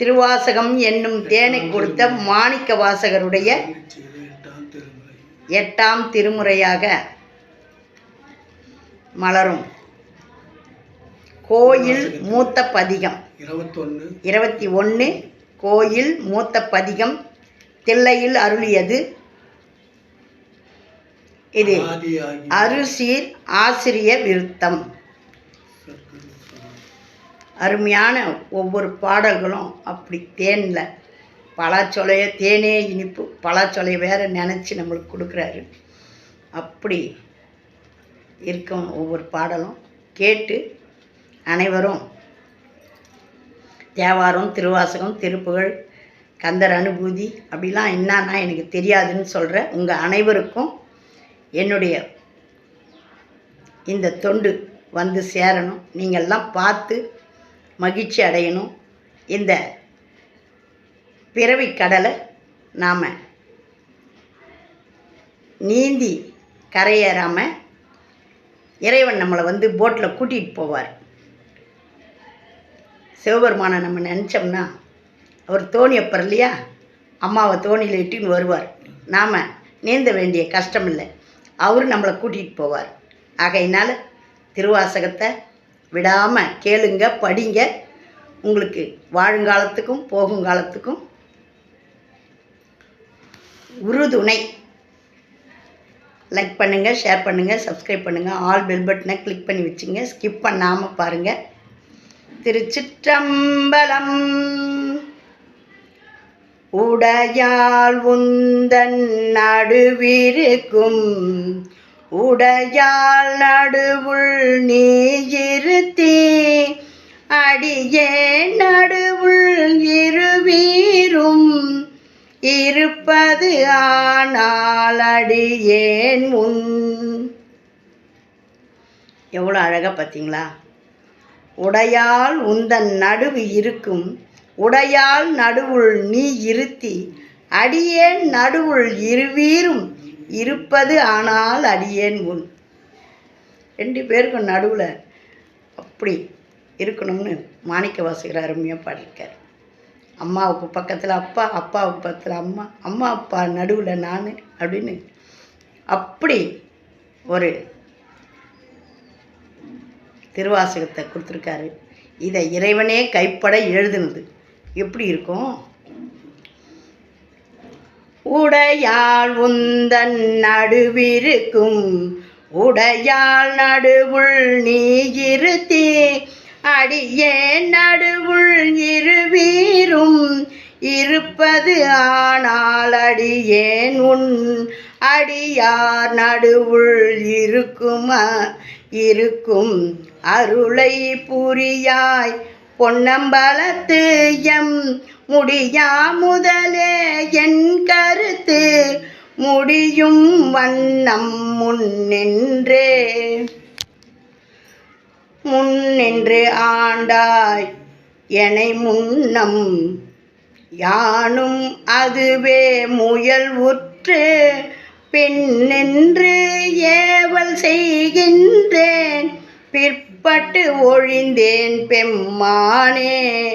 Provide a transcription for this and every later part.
திருவாசகம் என்னும் தேனை கொடுத்த மாணிக்க வாசகருடைய எட்டாம் திருமுறையாக மலரும். கோயில் மூத்த பதிகம். இருபத்தி ஒன்று கோயில் மூத்த பதிகம். தில்லையில் அருளியது இது. அருசீர் ஆசிரிய விருத்தம். அருமையான ஒவ்வொரு பாடல்களும் அப்படி தேனில். பலாச்சொலைய தேனே இனிப்பு பலாச்சொலைய வேற நினச்சி நம்மளுக்கு கொடுக்குறாரு. அப்படி இருக்கும் ஒவ்வொரு பாடலும். கேட்டு அனைவரும் தேவாரம் திருவாசகம் திருப்புகழ் கந்தர் அனுபூதி அப்படிலாம் என்னன்னா எனக்கு தெரியாதுன்னு சொல்கிற உங்கள் அனைவருக்கும் என்னுடைய இந்த தொண்டு வந்து சேரணும். நீங்கள்லாம் பார்த்து மகிழ்ச்சி அடையணும். இந்த பிறவி கடலை நாம் நீந்தி கரையேறாமல் இறைவன் நம்மளை வந்து போட்டில் கூட்டிகிட்டு போவார். சிவபெருமானை நம்ம நினச்சோம்னா அவர் தோணி அப்புறம் இல்லையா? அம்மாவை தோணியில் இட்டுன்னு வருவார். நாம் நீந்த வேண்டிய கஷ்டம் இல்லை அவர் நம்மளை கூட்டிகிட்டு போவார். ஆகையினால் திருவாசகத்தை விடாமல் கேளுங்க படிங்க. உங்களுக்கு வாழுங்காலத்துக்கும் போகுங்காலத்துக்கும் உறுதுணை. லைக் பண்ணுங்கள் ஷேர் பண்ணுங்கள் சப்ஸ்கிரைப் பண்ணுங்கள் ஆல் பெல் பட்டனை கிளிக் பண்ணி வச்சுங்க. ஸ்கிப் பண்ணாமல் பாருங்கள் திருச்சிற்றம்பலம். உடையால் உந்தன் நடுவிருக்கும் உடையால் நடுவுள் நீ இருத்தி. அடியே நடுவுள் இருவீரும். இருப்பது ஆனால் அடியேன் உன். எவ்வளோ அழகாக பார்த்தீங்களா? உடையால் உந்தன் நடுவு இருக்கும். உடையால் நடுவுள் நீ இருத்தி. அடியேன் நடுவுள் இருவீரும். இருப்பது ஆனால் அடியேன் உன். ரெண்டு பேருக்கும் நடுவில் அப்படி இருக்கணும்னு மாணிக்க வாசகர் அருமையாக பாடியிருக்கார். அம்மாவுக்கு பக்கத்தில் அப்பா அப்பாவுக்கு பக்கத்தில் அம்மா அம்மா அப்பா நடுவில் நான் அப்படின்னு அப்படி ஒரு திருவாசகத்தை கொடுத்துருக்காரு. இதை இறைவனே கைப்பட எழுதுனது. எப்படி இருக்கும்? உடையாள் உந்தன் நடுவிருக்கும். உடையாள் நடுவுள் நீ இருத்தி. அடியே நடுவுள் இருவீரும். இருப்பது ஆனால் அடியேன் உன். அடியார் நடுவுள் இருக்குமா? இருக்கும். அருளை புரியாய். பொன்னம்பலத்து எம் முடியா முதலே என் கருத்து. முடியும் வண்ணம் முன்னின்றே. முன்னின்று ஆண்டாய் எனை முன்னம் யானும் அதுவே முயல் உற்று. பின்னின்று ஏவல் செய்கின்றேன். பட்டு ஒழிந்தேன் பெம்மானே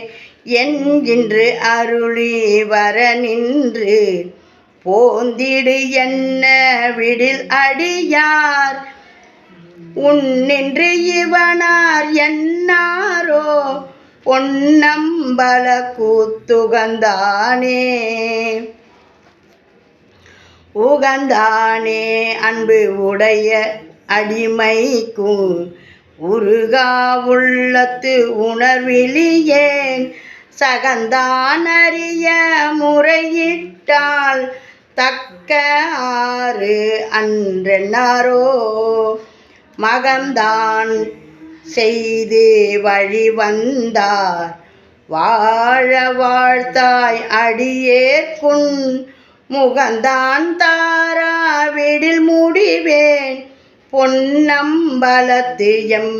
என்கின்று அருளி வர நின்று. போந்திடு என்ன விடில் அடியார்? உன்னின்று இவனார் என்னாரோ? பொன்னம்பல கூத்துகந்தானே. உகந்தானே அன்பு உடைய அடிமைக்கும் உருகா உள்ளத்து உணர்விலியேன் சகந்தான் அறிய முறையிட்டால் தக்க ஆறு அன்றென்னாரோ? மகந்தான் செய்து வழி வந்தார். வாழ வாழ்த்தாய் அடியேற்குன் முகந்தான் தாரா தாராவிடில் முடிவேன். பொன்னம்பலத்தியம்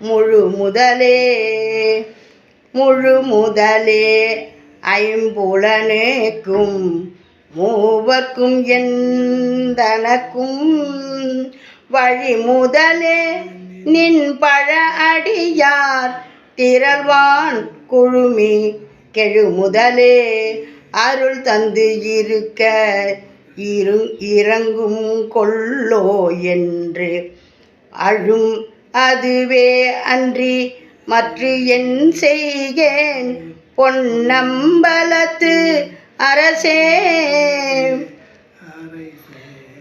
முழு முதலே முழு முதலே ஐம்புலனுக்கும் மூவர்க்கும் எந்தனக்கும் வழி முதலே நின் பழ அடியார் திரள்வான் குழுமி கெழு முதலே அருள் தந்து இருக்க இரு இறங்கும் கொள்ளோ என்று அழும் அதுவே அன்றி மற்ற என் செய்கேன் பொன்னம்பலத்து அரசே.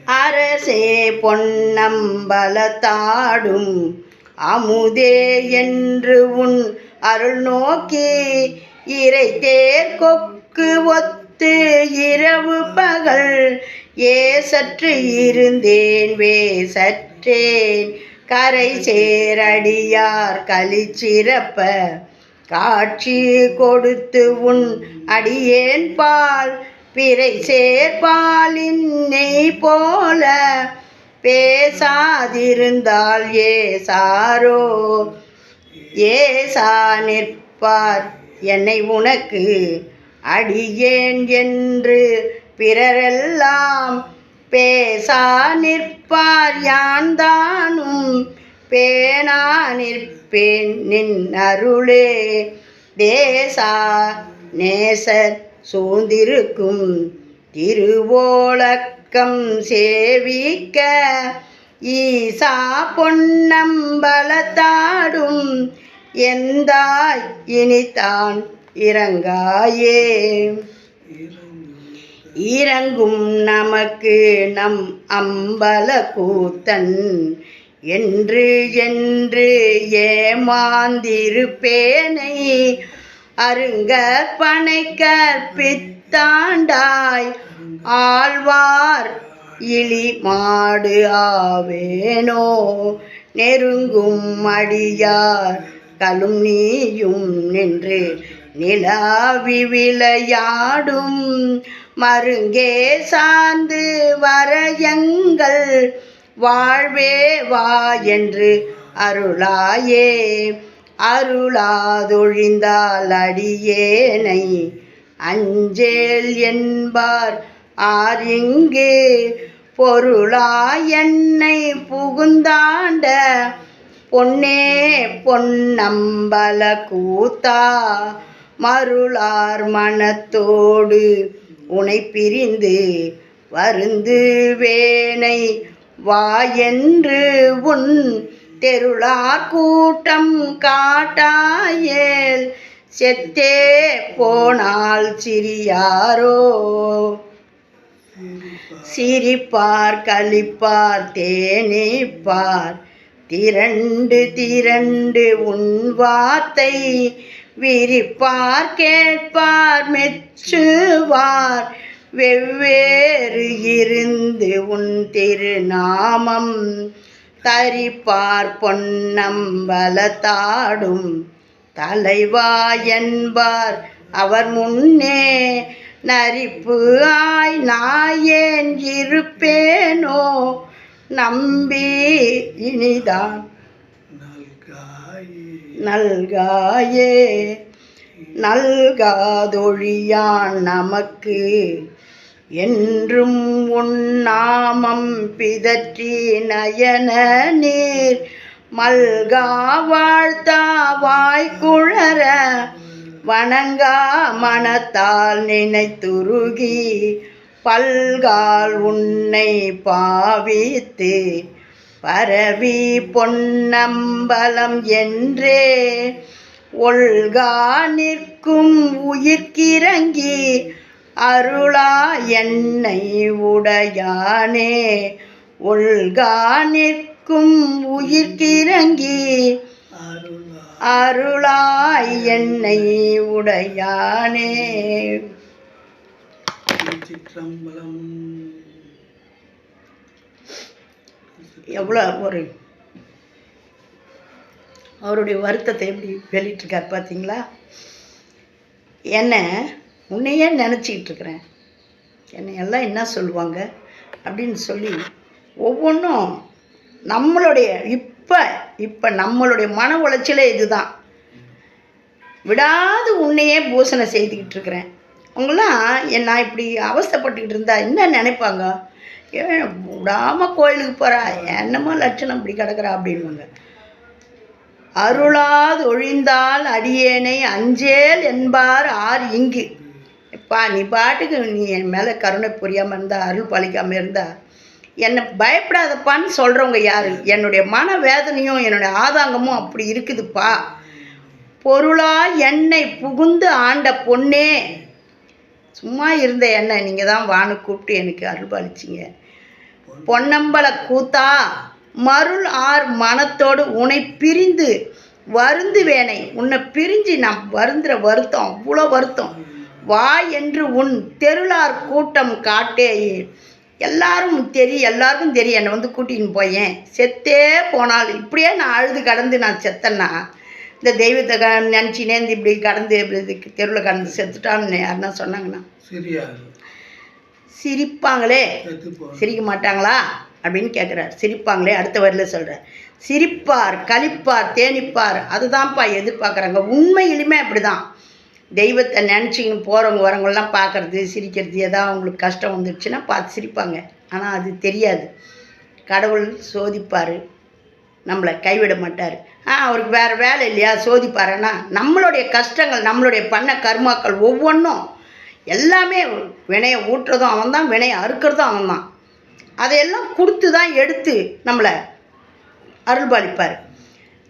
அரசே பொன்னம்பலத்தாடும் அமுதே என்று உன் அருள் நோக்கி இறை தேர் கொக்கு ஒத்து இரவு பகல் ஏ சற்று இருந்தேன் வே சற்றேன். கரை சேரடியார் களிச்சிறப்ப காட்சி கொடுத்து உன் அடியேன் பால். பிறை சேர்பாலின் நெய் போல பேசாதிருந்தால் ஏசாரோ ஏசா நிற்பார் என்னை உனக்கு அடியேன் என்று பிறரெல்லாம் பேசா நிற்பார் யான் தானும் பேணா நிற்பேன் நின் அருளே. தேசா நேசர் சூழ்ந்திருக்கும் திருவோளக்கம் சேவிக்க. ஈசா பொன்னம்பலத்தாடும். எந்தாய் இனித்தான் இறங்காயே. இறங்கும் நமக்கு நம் அம்பல கூத்தன் என்று என்று ஏமாந்திருப்பேனை. அருங்க பனை கற்பித்தாண்டாய் ஆழ்வார் இளி மாடு ஆவேனோ. நெருங்கும் அடியார் கலும் நீயும் நின்று நிலாவி விளையாடும் மருங்கே சார்ந்து வர எங்கள் வாழ்வே வா என்று அருளாயே அருளாதொழிந்தால் அடியேனை. அஞ்சேல் என்பார் ஆரிங்கே பொருளா என்னை புகுந்தாண்ட. பொன்னே பொன்னம்பல கூத்தா மருளார் மனத்தோடு உனை பிரிந்து வருந்து வேனை வாயென்று உன் தெருளார் கூட்டம் காட்டாயேல். செத்தே போனால் சிறியாரோ? சிரிப்பார் கழிப்பார் தேனிப்பார். திரண்டு திரண்டு உன் வார்த்தை விரிப்பார் கேட்பார் மெச்சுவார். வெவ்வேறு இருந்து உன் திருநாமம் தரிப்பார் பொன்னம்பலத்தாடும் தலைவா என்பார் அவர் முன்னே நரிப்பு ஆய் நாயேன் இருப்பேனோ? நம்பி இனிதான் நல்காயே. நல்காதொழியான் நமக்கு. என்றும் உன்னாமம் பிதற்றி நயன நீர். மல்கா வாழ்த்தா வாய்க்குழற வணங்கா மனத்தால் நினைத்துருகி. பல்கால் உன்னை பாவித்து பரவி பொன்னம்பலம் என்றே ஒல்கா நிற்கும் உயிர்க்கிறங்கி அருளா என்னை உடையானே. ஒல்கா நிற்கும் உயிர்க்கிறங்கி அருளாய் என்னை உடையானே. சிற்றம்பலம் எவ்வளோ ஒரு அவருடைய வருத்தத்தை எப்படி வெளியிட்டிருக்கார் பார்த்தீங்களா? என்னை உன்னையே நினச்சிக்கிட்டு இருக்கிறேன் என்னை எல்லாம் என்ன சொல்லுவாங்க? அப்படின்னு சொல்லி ஒவ்வொன்றும் நம்மளுடைய இப்போ இப்போ நம்மளுடைய மன உளைச்சலே இதுதான். விடாது உன்னையே பூசணை செய்துக்கிட்டு இருக்கிறேன் அவங்களாம் என்ன நான் இப்படி அவஸ்தப்பட்டுக்கிட்டு இருந்தா என்ன நினைப்பாங்க? ஏன் விடாமல் கோயிலுக்கு போகிறா என்னமோ லட்சணம் இப்படி கிடக்குறா அப்படின்வாங்க அருளாது ஒழிந்தால் அடியேனை அஞ்சேல் என்பார் ஆர் இங்கு. எப்பா நீ பாட்டுக்கு நீ என் மேலே கருணை புரியாமல் இருந்தால் அருள் பாலிக்காமல் இருந்தா என்னை பயப்படாதப்பான்னு சொல்கிறவங்க யார்? என்னுடைய மன வேதனையும் என்னுடைய ஆதாங்கமும் அப்படி இருக்குதுப்பா. பொருளா என்னை புகுந்து ஆண்ட பொன்னே. சும்மா இருந்த என்னை நீங்கள் தான் வான்னு கூப்பிட்டு எனக்கு அருள்பாலிச்சிங்க பொன்னம்பல கூத்தா மருள் ஆர் மனத்தோடு உன்னை பிரிந்து வருந்து வேனை உன்னை பிரிஞ்சு நான் வருந்துற வருத்தம் அவ்வளோ வருத்தம். வா என்று உன் தெருளார் கூட்டம் காட்டே எல்லாரும் தெரியும் எல்லாருக்கும் தெரியும் என்னை வந்து கூட்டின்னு போயேன். செத்தே போனால் இப்படியே நான் அழுது கடந்து நான் செத்தேன்னா இந்த தெய்வத்தை க நினச்சினே இந்த இப்படி கடந்து இப்படி தெருவில் கடந்து செத்துட்டான்னு யாருன்னா சிரியாது சிரிப்பாங்களே. சிரிக்க மாட்டாங்களா? அப்படின்னு கேட்குறார் சிரிப்பாங்களே அடுத்த வரியில் சொல்கிறார் சிரிப்பார் கலிப்பார் தேனிப்பார் அதுதான்ப்பா எதிர்பார்க்குறாங்க. உண்மையிலுமே அப்படி தான் தெய்வத்தை நினச்சிக்கின்னு போகிறவங்க வரவங்கெல்லாம் பார்க்குறது சிரிக்கிறது ஏதாவது அவங்களுக்கு கஷ்டம் வந்துடுச்சுன்னா பார்த்து சிரிப்பாங்க. ஆனால் அது தெரியாது. கடவுள் சோதிப்பார். நம்மளை கைவிட மாட்டார். ஆ அவருக்கு வேறு வேலை இல்லையா? சோதிப்பாருன்னா நம்மளுடைய கஷ்டங்கள் நம்மளுடைய பண்ண கர்மாக்கள் ஒவ்வொன்றும் எல்லாமே வினையை ஊட்டுறதும் அவன் தான் வினையை அறுக்கிறதும் அவன் தான் அதையெல்லாம் கொடுத்து தான் எடுத்து நம்மளை அருள்பாலிப்பார்.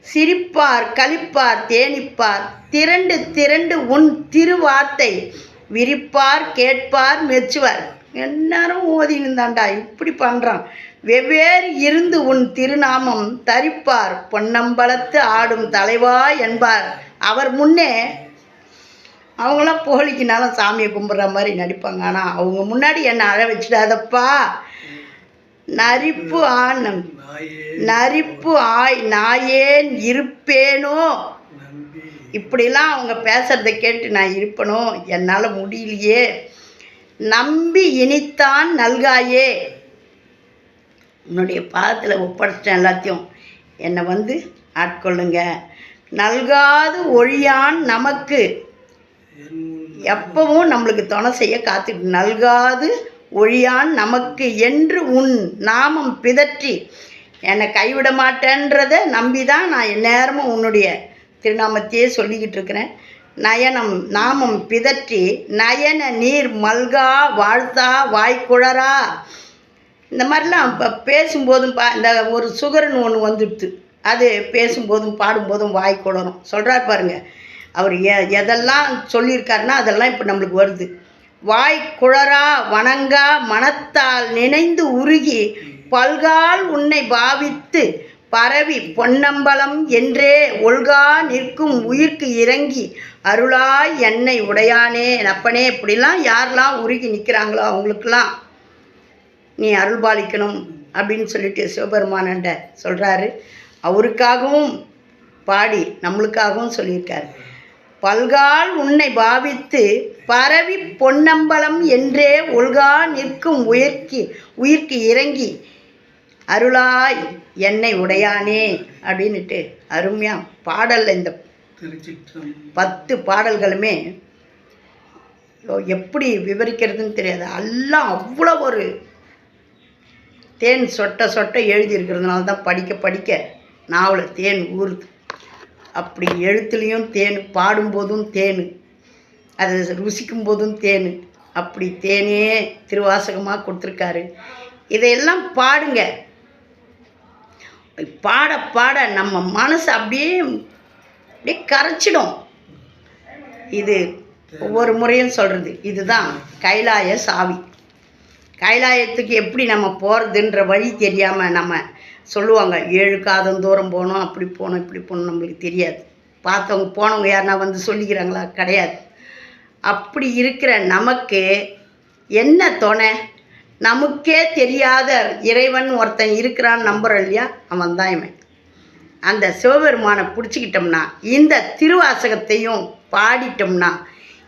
சிரிப்பார் கழிப்பார் தேனிப்பார் திரண்டு திரண்டு உன் திருவார்த்தை விரிப்பார் கேட்பார் மெச்சுவார். எல்லாரும் ஓதினுந்தாண்டா இப்படி பண்ணுறான் வெவ்வேறு இருந்து உன் திருநாமம் தரிப்பார். பொன்னம்பலத்து ஆடும் தலைவா என்பார். அவர் முன்னே அவங்களாம் புகழிக்கினாலும் சாமியை கும்பிட்ற மாதிரி நடிப்பாங்க. ஆனால் அவங்க முன்னாடி என்னை அழ வச்சிடாதப்பா. நரிப்பு ஆனம் நரிப்பு ஆய் நாயேன் இருப்பேனோ? இப்படிலாம் அவங்க பேசுறதை கேட்டு நான் இருப்பனோ? என்னால் முடியலையே. நம்பி இனித்தான் நல்காயே. உன்னுடைய பாதத்தில் ஒப்படைச்சிட்டேன் எல்லாத்தையும். என்னை வந்து ஆட்கொள்ளுங்க. நல்காது ஒழியான் நமக்கு. எப்பவும் நம்மளுக்கு துணை செய்ய காத்துட்டு நல்காது ஒழியான் நமக்கு என்று உன் நாமம் பிதற்றி. என்னை கைவிட மாட்டேன்றதை நம்பி தான் நான் நேரமும் உன்னுடைய திருநாமத்தையே சொல்லிக்கிட்டு இருக்கிறேன். நயனம் நாமம் பிதற்றி நயன நீர் மல்கா வாழ்த்தா வாய்க்குழறா. இந்த மாதிரிலாம் இப்போ பேசும்போதும் பா இந்த ஒரு சுகர்னு ஒன்று வந்துடுது அது பேசும்போதும் பாடும்போதும் வாய் குளரும் சொல்கிறார் பாருங்க. அவர் எ எதெல்லாம் சொல்லியிருக்காருன்னா அதெல்லாம் இப்போ நம்மளுக்கு வருது. வாய் குழரா வணங்கா மனத்தால் நினைந்து உருகி பல்கால் உன்னை பாவித்து பரவி பொன்னம்பலம் என்றே ஒல்கா நிற்கும் உயிர்க்கு இறங்கி அருளாய் என்னை உடையானே அப்பனே இப்படிலாம் யாரெல்லாம் உருகி நிற்கிறாங்களோ அவங்களுக்கெல்லாம் நீ அருள்பாலிக்கணும் அப்படின்னு சொல்லிட்டு சிவபெருமானண்ட சொல்கிறாரு அவருக்காகவும் பாடி நம்மளுக்காகவும் சொல்லியிருக்காரு. பல்கால் உன்னை பாவித்து பரவி பொன்னம்பலம் என்றே ஒல்கா நிற்கும் உயிர்க்கு உயிர்க்கு இறங்கி அருளாய் என்னை உடையானே அப்படின்னுட்டு அருமையாக பாடலில் இந்த பத்து பாடல்களுமே எப்படி விவரிக்கிறதுன்னு தெரியாது. எல்லாம் அவ்வளோ ஒரு தேன் சொட்ட சொட்ட எழுதியிருக்கிறதுனால தான் படிக்க படிக்க நாவல் தேன் ஊறுது. அப்படி எழுத்துலேயும் தேன் பாடும்போதும் தேன் அது ருசிக்கும் போதும் தேன் அப்படி தேனே திருவாசகமாக கொடுத்துருக்காரு. இதையெல்லாம் பாடுங்க. பாட பாட நம்ம மனசு அப்படியே அப்படியே கரைச்சிடும். இது ஒவ்வொரு முறையும் சொல்கிறது இதுதான் கைலாய சாவி. கைலாயத்துக்கு எப்படி நம்ம போகிறதுன்ற வழி தெரியாமல் நம்ம சொல்லுவாங்க. ஏழு காதம் தூரம் போனோம் அப்படி போனோம் இப்படி போனோம் நம்மளுக்கு தெரியாது. பார்த்தவங்க போனவங்க யாருனா வந்து சொல்லிக்கிறாங்களா? கிடையாது. அப்படி இருக்கிற நமக்கு என்ன துணை? நமக்கே தெரியாத இறைவன் ஒருத்தன் இருக்கிறான்னு நம்புகிறோம் இல்லையா? அவன் தான் இவன். அந்த சிவபெருமானை பிடிச்சிக்கிட்டோம்னா இந்த திருவாசகத்தையும் பாடிட்டோம்னா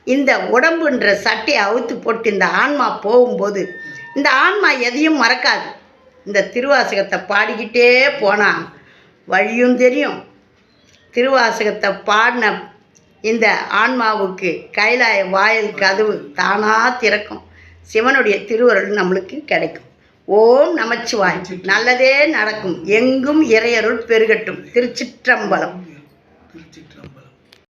இந்த உடம்புன்ற சட்டையை அவுத்து போட்டு இந்த ஆன்மா போகும்போது இந்த ஆன்மா எதையும் மறக்காது. இந்த திருவாசகத்தை பாடிக்கிட்டே போனால் வழியும் தெரியும். திருவாசகத்தை பாடின இந்த ஆன்மாவுக்கு கைலாய வாயில் கதவு தானாக திறக்கும். சிவனுடைய திருவருள் நம்மளுக்கு கிடைக்கும். ஓம் நமச்சிவாய். நல்லதே நடக்கும். எங்கும் இறையருள் பெருகட்டும். திருச்சிற்றம்பலம். திருச்சிற்றம்பலம்.